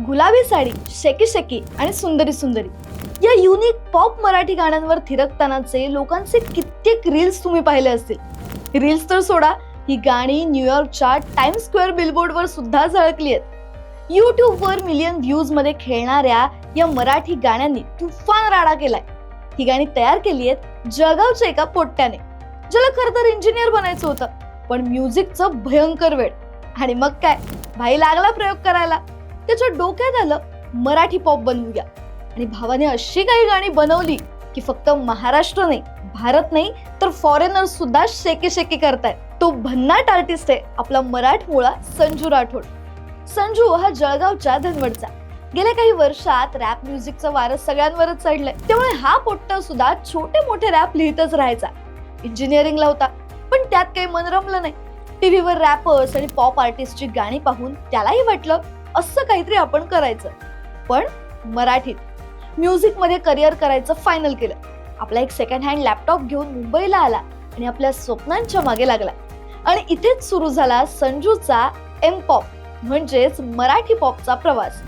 गुलाबी साडी शेकी शेकी आणि सुंदरी सुंदरी. या युनिक पॉप मराठी गाण्यांवर थिरकतानाचे लोकांचे कित्येक रील्स तुम्ही पाहिले असतील. रील्स तर सोडा ही गाणी न्यूयॉर्कच्या टाइम स्क्वेअर बिलबोर्डवर सुद्धा झळकली आहेत. युट्यूबवर मिलियन व्ह्यूजमध्ये खेळणाऱ्या या मराठी गाण्यांनी तुफान राडा केलाय. ही गाणी तयार केली आहेत जळगावच्या एका पोट्ट्याने ज्याला खरं तर इंजिनियर बनायचं होतं. पण म्युझिकचं भयंकर वेळ आणि मग काय? भाई लागला प्रयोग करायला. त्याच्या डोक्यात आलं मराठी पॉप बनवूया. आणि भावाने अशी काही गाणी बनवली की फक्त महाराष्ट्र नाही भारत नाही तर फॉरेनर सुद्धा शेके शेके करतायत. तो भन्नाट आर्टिस्ट आहे आपला मराठमोळा संजू राठोड. संजू हा जळगावच्या धनवडचा. गेल्या काही वर्षात रॅप म्युझिकचं वारस सगळ्यांवरच चढलंय. त्यामुळे हा पोट्टा सुद्धा छोटे मोठे रॅप लिहितच राहायचा. इंजिनिअरिंगला होता पण त्यात काही मन रमलं नाही टीव्हीवर रॅपर्स आणि पॉप आर्टिस्टची गाणी पाहून त्यालाही वाटलं असं काहीतरी आपण करायचं. पण मराठीत म्युझिकमध्ये करिअर करायचं फायनल केलं. आपला एक सेकंड हँड लॅपटॉप घेऊन मुंबईला आला आणि आपल्या स्वप्नांच्या मागे लागला. आणि इथेच सुरू झाला संजूचा एम पॉप म्हणजेच मराठी पॉपचा प्रवास.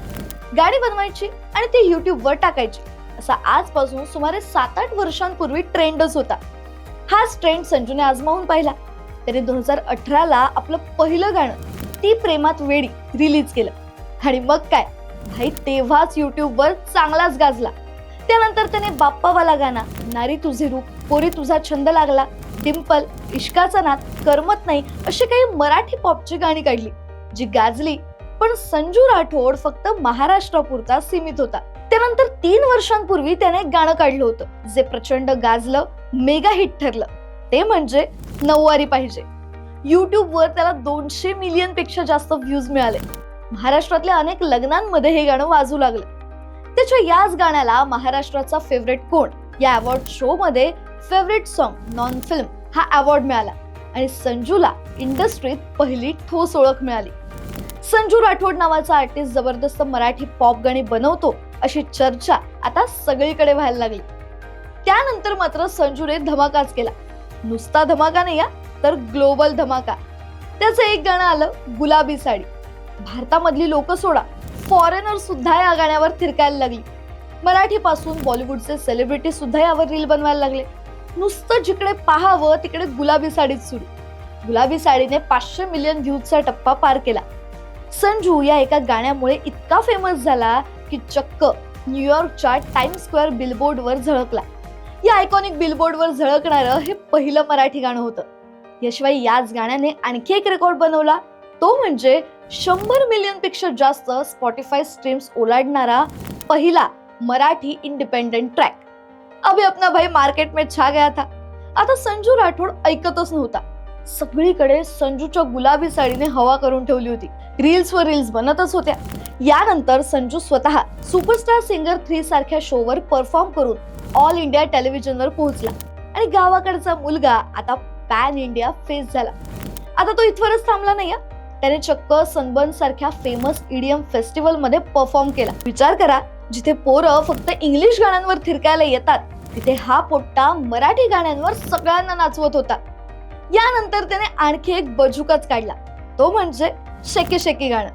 गाणी बनवायची आणि ती युट्यूबवर टाकायची. असा आजपासून सुमारे सात आठ वर्षांपूर्वी ट्रेंडच होता. हाच ट्रेंड संजूने आजमावून पाहिला. त्याने दोन हजार अठराला आपलं पहिलं गाणं ती प्रेमात वेडी रिलीज केलं. आणि मग काय? भाई तेव्हाच युट्यूबवर चांगलाच गाजला. त्यानंतर त्याने बाप्पावाला गाणा नारी तुझे रूप पोरी तुझा छंद लागला डिम्पल इश्काचा नाद करमत नाही अशी काही मराठी पॉपची गाणी काढली जी गाजली पण संजू राठोड फक्त महाराष्ट्रापुरता सीमित होता. त्यानंतर तीन वर्षांपूर्वी त्याने एक गाणं काढलं होतं जे प्रचंड गाजलं मेगा हिट ठरलं. ते म्हणजे नऊवारी पाहिजे. युट्यूबवर त्याला दोनशे मिलियनपेक्षा जास्त व्ह्यूज मिळाले. महाराष्ट्रातल्या अनेक लग्नांमध्ये हे गाणं वाजू लागलं. त्याच्या याच गाण्याला महाराष्ट्राचा फेवरेट कोण? या अवॉर्ड शो मध्ये फेवरेट सॉन्ग नॉन फिल्म हा अवॉर्ड मिळाला. आणि संजूला इंडस्ट्रीत पहिली ठोस ओळख मिळाली. संजू राठोड नावाचा आर्टिस्ट जबरदस्त मराठी पॉप गाणी बनवतो अशी चर्चा आता सगळीकडे व्हायला लागली. त्यानंतर मात्र संजूने धमाकाच केला. नुसता धमाका नाही या तर ग्लोबल धमाका. त्याचं एक गाणं आलं गुलाबी साडी. भारतामधली लोक सोडा. फॉरेनर सुद्धा या गाण्यावर थिरकायला लागली. मराठीपासून बॉलिवूडचे सेलिब्रिटी सुद्धा यावर रील बनवायला लागले. नुसतं जिकडे पाहावं तिकडे गुलाबी साडीच सुरू. गुलाबी साडीने पाचशे मिलियन व्ह्यूजचा टप्पा पार केला. संजू या एका गाण्यामुळे इतका फेमस झाला की चक्क न्यूयॉर्कच्या टाइम स्क्वेअर बिलबोर्डवर झळकला. या आयकॉनिक बिलबोर्डवर झळकणारं हे पहिलं मराठी गाणं होतं. याशिवाय याच गाण्याने आणखी एक रेकॉर्ड बनवला. तो म्हणजे शंभर मिलियनपेक्षा जास्त स्पॉटीफाय स्ट्रीम्स ओलांडणारा पहिला मराठी इंडिपेंडेंट ट्रॅक अभि अपना भाई मार्केट में छा गया था. आता संजू राठोड ऐकतच नव्हता. सगळीकडे संजूच्या गुलाबी साडीने हवा करून ठेवली होती. रील्स वर रील्स बनतच होत्या. यानंतर संजू स्वतः सुपरस्टार सिंगर थ्री सारख्या शोवर परफॉर्म करून ऑल इंडिया टेलिव्हिजनवर पोहोचला. आणि गावाकडचा मुलगा आता पॅन इंडिया फेस झाला. आता तो इथवरच थांबला नाही त्याने चक्क सनबर्न सारख्या फेमस ईडीएम फेस्टिवलमध्ये परफॉर्म केला. विचार करा जिथे पोरं फक्त इंग्लिश गाण्यांवर थिरकायला येतात तिथे हा पोट्टा मराठी गाण्यांवर सगळ्यांना नाचवत होता. यानंतर त्याने आणखी एक बजुकाच काढला. तो म्हणजे शेके शेकी गाणं.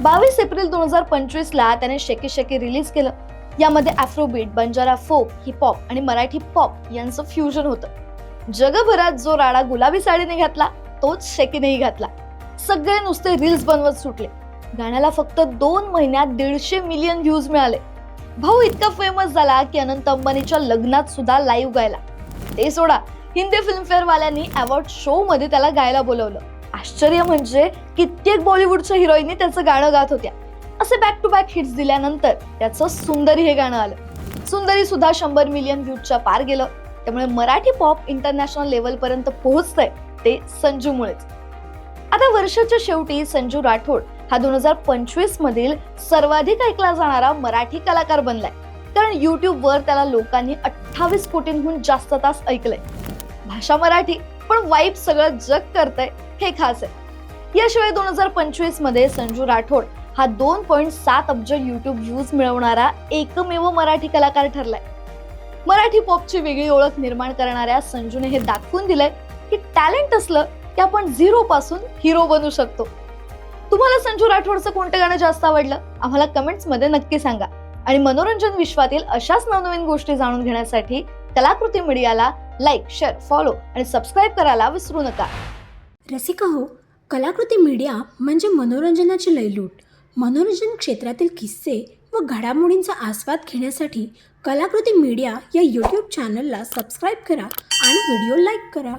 बावीस एप्रिल दोन हजार पंचवीस ला त्याने शेकी शेकी रिलीज केलं. यामध्ये अफ्रोबीट बंजारा फोक हिपहॉप आणि मराठी पॉप यांचं फ्युजन होतं. जगभरात जो राडा गुलाबी साडीने घातला तोच शेकीनेही घातला. सगळे नुसते रील्स बनवत सुटले. गाण्याला फक्त दोन महिन्यात दीडशे मिलियन व्ह्यूज मिळाले. भाऊ इतका फेमस झाला की अनंत अंबानीच्या लग्नात सुद्धा लाईव्ह गायला. ते सोडा हिंदी फिल्मफेअर वाल्यांनी अवॉर्ड शो मध्ये त्याला गायला बोलवलं. आश्चर्य म्हणजे कित्येक बॉलिवूडच्या हिरोईनी त्याचं गाणं गात होत्या. असे बॅक टू बॅक हिट्स दिल्यानंतर त्याचं सुंदरी हे गाणं आलं. सुंदरी सुद्धा शंभर मिलियन व्ह्यूजच्या पार गेलं. त्यामुळे मराठी पॉप इंटरनॅशनल लेवलपर्यंत पोहोचतंय ते संजूमुळेच. आता वर्षाच्या शेवटी संजू राठोड हा दोन हजार पंचवीस मधील सर्वाधिक ऐकला जाणारा मराठी कलाकार बनलाय. कारण युट्यूबवर त्याला लोकांनी अठ्ठावीस कोटींहून जास्त तास ऐकलंय. भाषा मराठी पण वाईब सगळं जग करतंय हे खास आहे. याशिवाय दोन हजार पंचवीसमध्ये संजू राठोड हा दोन पॉईंट सात अब्ज युट्यूब व्ह्यूज मिळवणारा एकमेव मराठी कलाकार ठरलाय. मराठी पॉपची वेगळी ओळख निर्माण करणाऱ्या संजूने हे दाखवून दिलंय की टॅलेंट असलं की आपण झिरो पासून हिरो बनू शकतो. तुम्हाला संजू राठोडचं कोणतं गाणं जास्त आवडलं? आम्हाला कमेंट्समध्ये नक्की सांगा. आणि मनोरंजन विश्वातील अशाच नवनवीन गोष्टी जाणून घेण्यासाठी कलाकृती मीडियाला लाईक शेअर फॉलो आणि सबस्क्राईब करायला विसरू नका. रसिका हो कलाकृती मीडिया म्हणजे मनोरंजनाची लयलूट. मनोरंजन क्षेत्रातील किस्से व घडामोडींचा आस्वाद घेण्यासाठी कलाकृती मीडिया या यूट्यूब चॅनलला सबस्क्राईब करा आणि व्हिडिओ लाईक करा.